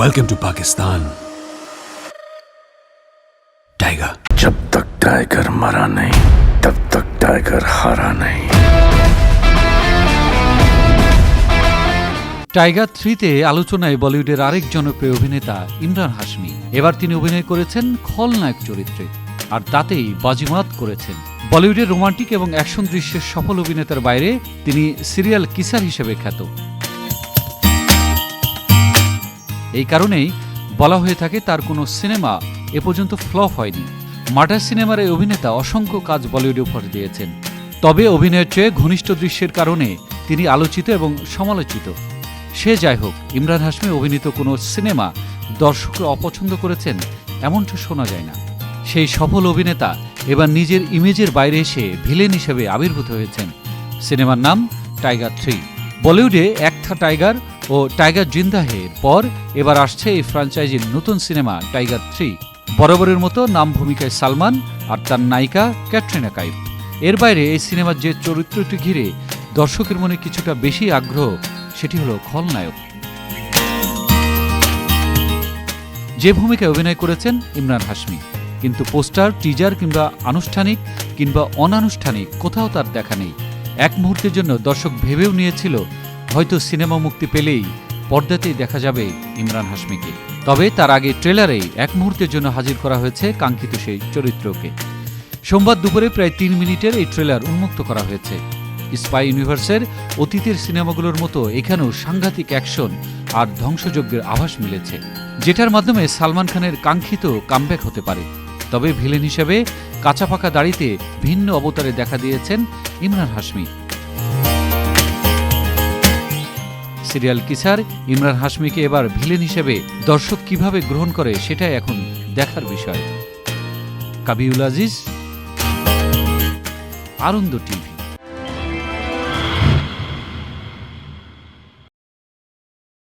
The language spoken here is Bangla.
वेलकम टू पाकिस्तान टाइगर जब तक टाइगर मरा नहीं तब तक टाइगर हारा नहीं টাইগার থ্রিতে আলোচনায় বলিউডের আরেক জনপ্রিয় অভিনেতা ইমরান হাশমি এবার তিনি অভিনয় করেছেন খলনায়ক চরিত্রে আর তাতেই বাজিমাত করেছেন বলিউডের রোমান্টিক এবং অ্যাকশন দৃশ্যের সফল অভিনেতার বাইরে তিনি সিরিয়াল কিসার হিসেবে খ্যাত এই কারণেই বলা হয়ে থাকে তার কোনো সিনেমা এ পর্যন্ত ফ্লপ হয়নি। মার্টার সিনেমার এই অভিনেতা অসংখ্য কাজ বলিউডে উপহার দিয়েছেন। তবে অভিনয়ের চেয়ে ঘনিষ্ঠ দৃশ্যের কারণে তিনি আলোচিত এবং সমালোচিত। সে যাই হোক, ইমরান হাশমি অভিনীত কোনো সিনেমা দর্শকরা অপছন্দ করেছেন এমনটা শোনা যায় না। সেই সফল অভিনেতা এবার নিজের ইমেজের বাইরে এসে ভিলেন হিসেবে আবির্ভূত হয়েছেন। সিনেমার নাম টাইগার থ্রি। বলিউডে একটা টাইগার ও টাইগার জিন্দাহের পর এবার আসছে এই ফ্র্যাঞ্চাইজির নতুন সিনেমা টাইগার থ্রি। বরাবরের মতো নাম ভূমিকায় সালমান আর তার নায়িকা ক্যাটরিনা কাইফ। এর বাইরে এই সিনেমার যে চরিত্রটি ঘিরে দর্শকের মনে কিছুটা বেশি আগ্রহ, সেটি হলো খলনায়ক। যে ভূমিকায় অভিনয় করেছেন ইমরান হাশমি, কিন্তু পোস্টার, টিজার কিংবা আনুষ্ঠানিক কিংবা অনানুষ্ঠানিক কোথাও তার দেখা নেই। এক মুহূর্তের জন্য দর্শক ভেবেও নিয়েছিল হয়তো সিনেমা মুক্তি পেলেই পর্দাতেই দেখা যাবে ইমরান হাশমিকে। তবে তার আগে ট্রেলারেই এক মুহূর্তের জন্য হাজির করা হয়েছে কাঙ্ক্ষিত সেই চরিত্রকে। সোমবার দুপুরে প্রায় তিন মিনিটের এই ট্রেলার উন্মুক্ত করা হয়েছে। স্পাই ইউনিভার্সের অতীতের সিনেমাগুলোর মতো এখানেও সাংঘাতিক অ্যাকশন আর ধ্বংসযজ্ঞের আভাস মিলেছে, যেটার মাধ্যমে সালমান খানের কাঙ্ক্ষিত কামব্যাক হতে পারে। তবে ভিলেন হিসেবে কাঁচা পাকা দাড়িতে ভিন্ন অবতারে দেখা দিয়েছেন ইমরান হাশমি। সিরিয়াল কিসার ইমরান হাশমিকে এবার ভিলেন হিসেবে দর্শক কীভাবে গ্রহণ করে সেটাই এখন দেখার বিষয়। কাবিউল আজিজ, আনন্দ টিভি।